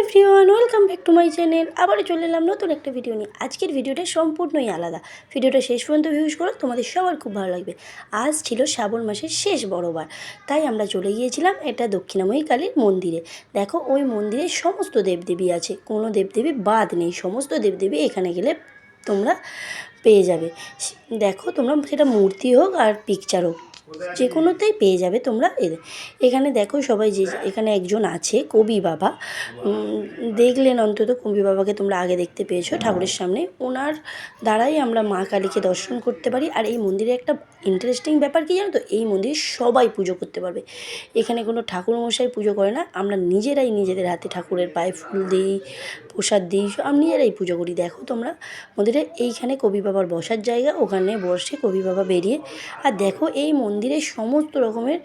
Everyone, welcome back to my channel. আবারও চলে এলাম নতুন একটা ভিডিও নিয়ে। আজকের ভিডিওটা সম্পূর্ণই আলাদা। ভিডিওটা শেষ পর্যন্ত ভিউজ করো তোমাদের সবার খুব ভালো লাগবে। আজ ছিল শ্রাবণ মাসের শেষ বড়বার। তাই আমরা চলে গিয়েছিলাম এটা দক্ষিণাময়ী কালীর মন্দিরে। দেখো, ওই মন্দিরে সমস্ত দেবদেবী আছে। কোনো দেবদেবী বাদ নেই। সমস্ত দেবদেবী এখানে গেলে তোমরা পেয়ে যাবে। দেখো, তোমরা সেটা মূর্তি হোক আর পিকচার হোক। যে কোনোতেই পেয়ে যাবে তোমরা এখানে দেখো সবাই যে এখানে একজন আছে, কবি বাবা। দেখলেন অন্তত কবি বাবাকে তোমরা আগে দেখতে পেয়েছ ঠাকুরের সামনে। ওনার দ্বারাই আমরা মা কালীকে দর্শন করতে পারি। আর এই মন্দিরে একটা ইন্টারেস্টিং ব্যাপার কি জানো তো? এই মন্দিরে সবাই পুজো করতে পারবে। এখানে কোনো ঠাকুর মশাই পুজো করে না। আমরা নিজেরাই নিজেদের হাতে ঠাকুরের পায়ে ফুল দিই, প্রসাদ দিই আমি নিজেরাই পুজো করি। দেখো তোমরা, মন্দিরে এইখানে কবি বাবার বসার জায়গা, ওখানে বসে কবি বাবা বেরিয়ে আর দেখো এই মন্দিরে সমস্ত রকমের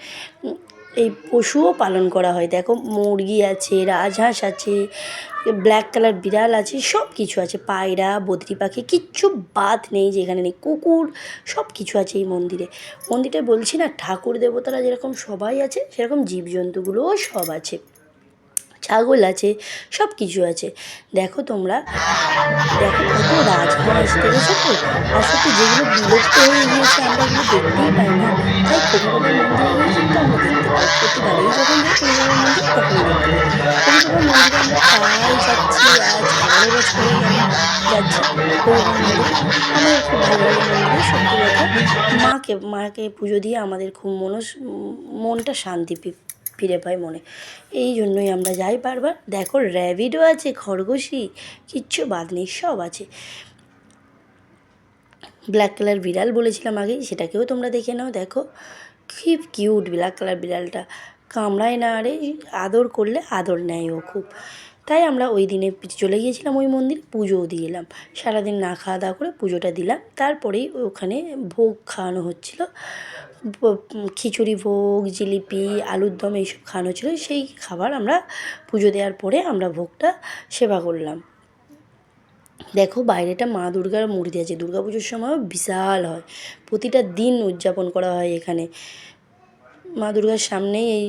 এই পশুও পালন করা হয়। দেখো মুরগি আছে, রাজহাঁস আছে ব্ল্যাক কালার বিড়াল আছে সব কিছু আছে। পায়রা, বদ্রি পাখি, কিচ্ছু বাদ নেই যেখানে নেই। কুকুর সব কিছু আছে এই মন্দিরে। মন্দিরে বলছি না, ঠাকুর দেবতারা যেরকম সবাই আছে, সেরকম জীবজন্তুগুলোও সব আছে। ছাগল আছে সব কিছু আছে। দেখো তোমরা, দেখো কত রাজহাঁস দেখেছ তো সত্যি যেগুলো বিলুপ্ত হয়ে গিয়েছে, আমরা এগুলো দেখতেই পাই না। তাই কবিবাবার মন্দিরে কিন্তু আমরা দেখতে পাই যখন মন্দির তখনই দেখতে পাই। মন্দিরে আমরা যাচ্ছি বছর যাচ্ছি আমার খুব ভালো লাগে মন্দিরে সত্যি কথা, মাকে মাকে পুজো দিয়ে আমাদের খুব মনস, মনটা শান্তি ফিরে পায় মনে। এই জন্যই আমরা যাই বারবার। দেখো, র্যাবিডও আছে খরগোশি কিচ্ছু বাদ নেই, সব আছে। ব্ল্যাক কালার বিড়াল বলেছিলাম আগেই, সেটাকেও তোমরা দেখে নাও, দেখো। খুব কিউট ব্ল্যাক কালার বিড়ালটা। কামড়ায় না, আরে, আদর করলে আদর নেয় ও খুব। তাই আমরা ওই দিনে চলে গিয়েছিলাম ওই মন্দির পুজোও দিয়ে এলাম। সারাদিন না খাওয়া দাওয়া করে পুজোটা দিলাম। তারপরেই ওখানে ভোগ খাওয়ানো হচ্ছিল। খিচুড়ি, ভোগ, জিলিপি, আলুর দম এইসব খাওয়ানো ছিল। সেই খাবার আমরা পুজো দেওয়ার পরে আমরা ভোগটা সেবা করলাম। দেখো বাইরেটা মা দুর্গার মূর্তি আছে। পুজোর সময়ও বিশাল হয়। প্রতিটা দিন উদযাপন করা হয় এখানে। মা দুর্গার সামনেই এই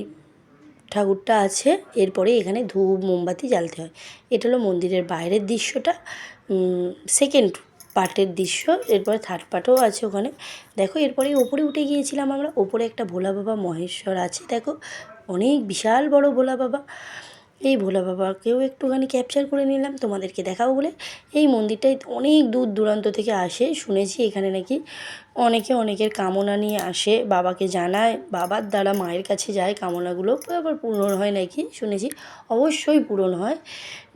ঠাকুরটা আছে। এরপরে এখানে ধূপ, মোমবাতি জ্বালতে হয়। এটা হলো মন্দিরের বাইরের দৃশ্যটা। সেকেন্ড পার্টের দৃশ্য, এরপরে থার্ড পার্টও আছে ওখানে। দেখো, এরপরে ওপরে উঠে গিয়েছিলাম আমরা, ওপরে একটা ভোলা বাবা মহেশ্বর আছে। দেখো, অনেক বিশাল বড় ভোলা বাবা। এই ভোলা বাবাকেও একটুখানি ক্যাপচার করে নিলাম, তোমাদেরকে দেখাও বলে। এই মন্দিরটাই অনেক দূর দূরান্ত থেকে আসে, শুনেছি এখানে নাকি অনেকে অনেকের কামনা নিয়ে আসে, বাবাকে জানায়, বাবার দ্বারা মায়ের কাছে যায় কামনাগুলো। আবার পূরণ হয় নাকি? শুনেছি অবশ্যই পূরণ হয়।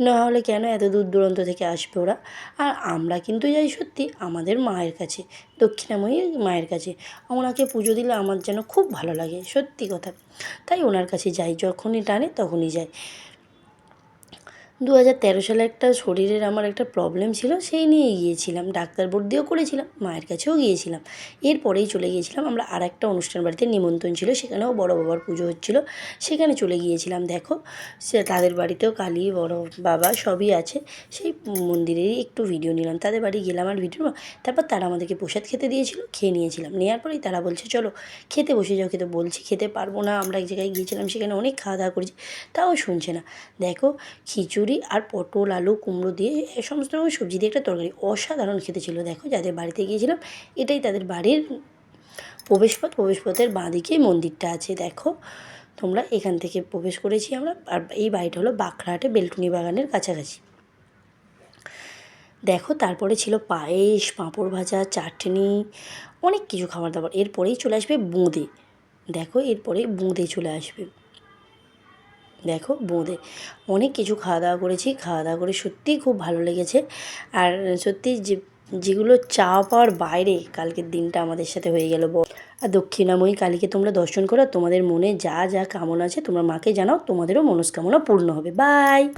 না হলে কেন এত দূর দূরান্ত থেকে আসবে ওরা? আর আমরা কিন্তু যাই সত্যি, আমাদের মায়ের কাছে, দক্ষিণাময়ী মায়ের কাছে। ওনাকে পুজো দিলে আমার যেন খুব ভালো লাগে, সত্যি কথা। তাই ওনার কাছে যাই, যখনই টানে তখনই যাই। দু হাজার তেরো সালে একটা শরীরের আমার একটা প্রবলেম ছিল, সেই নিয়ে গিয়েছিলাম। ডাক্তার ভর্তিও করেছিলাম, মায়ের কাছেও গিয়েছিলাম। এরপরেই চলে গিয়েছিলাম, আমরা আর একটা অনুষ্ঠান বাড়িতে নিমন্ত্রণ ছিল, সেখানেও বড় বাবার পুজো হচ্ছিল। সেখানে চলে গিয়েছিলাম, দেখো, সে তাদের বাড়িতেও কালী, বড় বাবা সবই আছে। সেই মন্দিরেরই একটু ভিডিও নিলাম। তাদের বাড়ি গেলাম আর ভিডিও তারপর তারা আমাদেরকে প্রসাদ খেতে দিয়েছিল, খেয়ে নিয়েছিলাম। নেওয়ার পরেই তারা বলছে, চলো, খেতে বসে যাও, খেতে। বলছি, খেতে পারব না। আমরা এক জায়গায় গিয়েছিলাম, সেখানে অনেক খাওয়া দাওয়া করেছি, তাও শুনছে না। দেখো, খিচুড়ি আর পটল, আলু, কুমড়ো দিয়ে এ সমস্ত রকম সবজি দিয়ে একটা তরকারি। অসাধারণ খেতে ছিল। দেখো, যাদের বাড়িতে গিয়েছিলাম, এটাই তাদের বাড়ির প্রবেশপথ। প্রবেশপথের বাঁ দিকেই মন্দিরটা আছে। দেখো, তোমরা এখান থেকে প্রবেশ করেছি আমরা। আর এই বাড়িটা হলো বাঁকড়াহাটে বেলটুনি বাগানের কাছাকাছি। দেখো, তারপরে ছিল পায়েস, পাঁপড় ভাজা, চাটনি, অনেক কিছু খাবার দাবার। এরপরেই চলে আসবে বোঁদে। দেখো, এরপরে বোঁদে চলে আসবে। দেখো বোঁদে। অনেক কিছু খাওয়া দাওয়া করেছি খাওয়া দাওয়া করে সত্যিই খুব ভালো লেগেছে। আর সত্যি যে, যেগুলো চা পাওয়ার বাইরে কালকের দিনটা আমাদের সাথে হয়ে গেল আর দক্ষিণাময়ী, কালীকে তোমরা দর্শন করো, তোমাদের মনে যা যা কামনা আছে তোমরা মাকে জানাও, তোমাদেরও মনস্কামনা পূর্ণ হবে। বাই